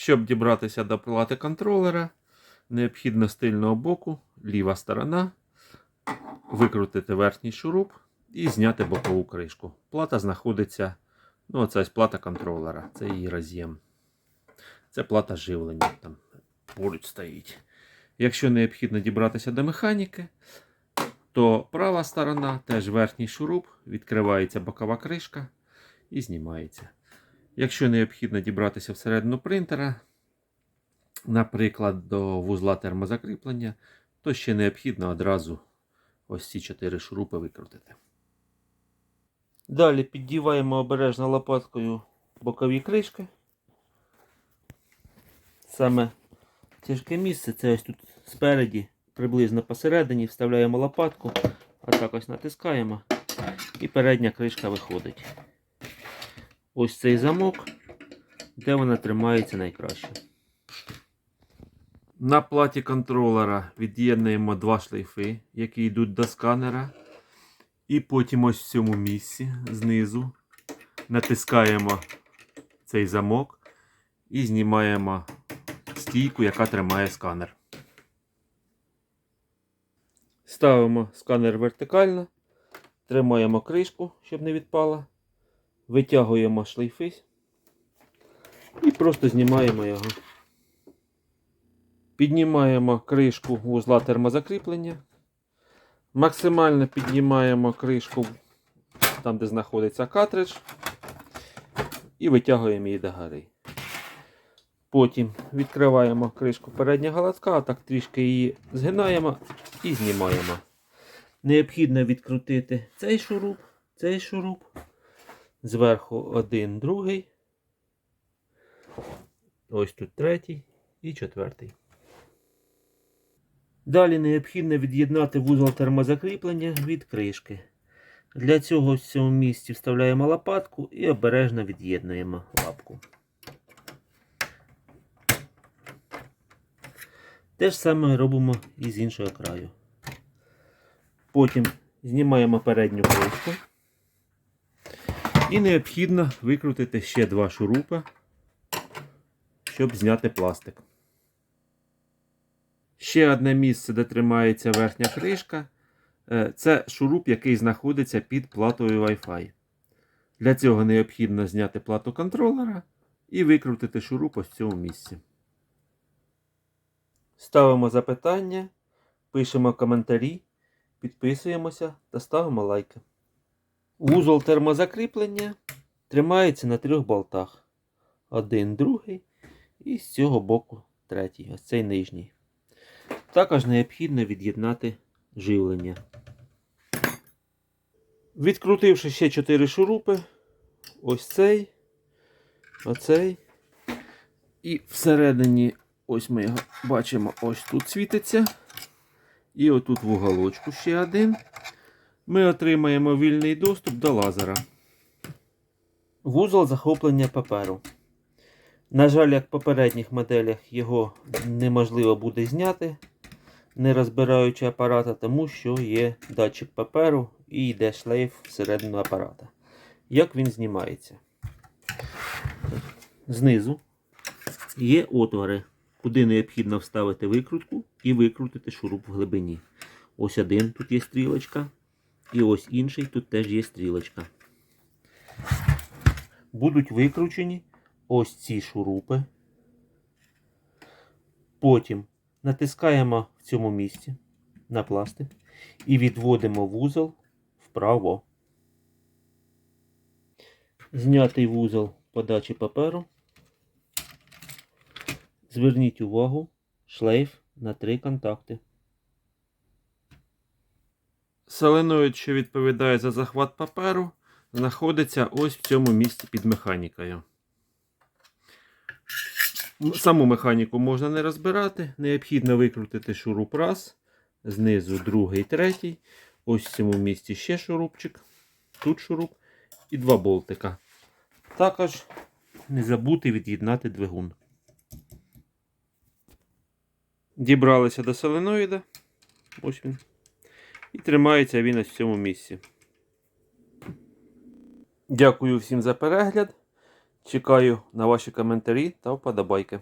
Щоб дібратися до плати контролера, необхідно з тильного боку, ліва сторона, викрутити верхній шуруп і зняти бокову кришку. Плата знаходиться, ну, це ось плата контролера, це її роз'єм. Це плата живлення, там поруч стоїть. Якщо необхідно дібратися до механіки, то права сторона, теж верхній шуруп, відкривається бокова кришка і знімається. Якщо необхідно дібратися всередину принтера, наприклад, до вузла термозакріплення, то ще необхідно одразу ось ці чотири шурупи викрутити. Далі піддіваємо обережно лопаткою бокові кришки. Саме тяжке місце це ось тут спереді, приблизно посередині, вставляємо лопатку, а так ось натискаємо, і передня кришка виходить. Ось цей замок, де вона тримається найкраще. На платі контролера від'єднуємо два шлейфи, які йдуть до сканера. І потім ось в цьому місці знизу натискаємо цей замок і знімаємо стійку, яка тримає сканер. Ставимо сканер вертикально, тримаємо кришку, щоб не відпала. Витягуємо шлейфи і просто знімаємо його. Піднімаємо кришку вузла термозакріплення. Максимально піднімаємо кришку там, де знаходиться картридж, і витягуємо її до гори. Потім відкриваємо кришку переднього голодка, а так трішки її згинаємо і знімаємо. Необхідно відкрутити цей шуруп, цей шуруп, зверху один, другий. Ось тут третій і четвертий. Далі необхідно від'єднати вузол термозакріплення від кришки. Для цього в цьому місці вставляємо лопатку і обережно від'єднуємо лапку. Те ж саме робимо і з іншого краю. Потім знімаємо передню кришку. І необхідно викрутити ще два шурупи, щоб зняти пластик. Ще одне місце, де тримається верхня кришка, е, це шуруп, який знаходиться під платою Wi-Fi. Для цього необхідно зняти плату контролера і викрутити шуруп ось в цьому місці. Ставимо запитання, пишемо коментарі, підписуємося та ставимо лайки. Вузол термозакріплення тримається на трьох болтах. Один, другий і з цього боку третій, ось цей нижній. Також необхідно від'єднати живлення. Відкрутивши ще 4 шурупи, ось цей, оцей. І всередині, ось ми його бачимо, ось тут світиться. І отут в уголочку ще один. Ми отримаємо вільний доступ до лазера. Вузол захоплення паперу. На жаль, як в попередніх моделях його неможливо буде зняти, не розбираючи апарата, тому що є датчик паперу і йде шлейф всередину апарата. Як він знімається? Знизу є отвори, куди необхідно вставити викрутку і викрутити шуруп в глибині. Ось один тут є стрілочка, і ось інший тут теж є стрілочка. Будуть викручені ось ці шурупи. Потім натискаємо в цьому місці на пластик і відводимо вузол вправо. Знятий вузол подачі паперу. Зверніть увагу, шлейф на три контакти. Соленоїд, що відповідає за захват паперу, знаходиться ось в цьому місці під механікою. Саму механіку можна не розбирати. Необхідно викрутити шуруп раз, знизу другий, третій. Ось в цьому місці ще шурупчик. Тут шуруп і два болтика. Також не забути від'єднати двигун. Дібралися до соленоїда. Ось він. І тримається він ось в цьому місці. Дякую всім за перегляд. Чекаю на ваші коментарі та вподобайки.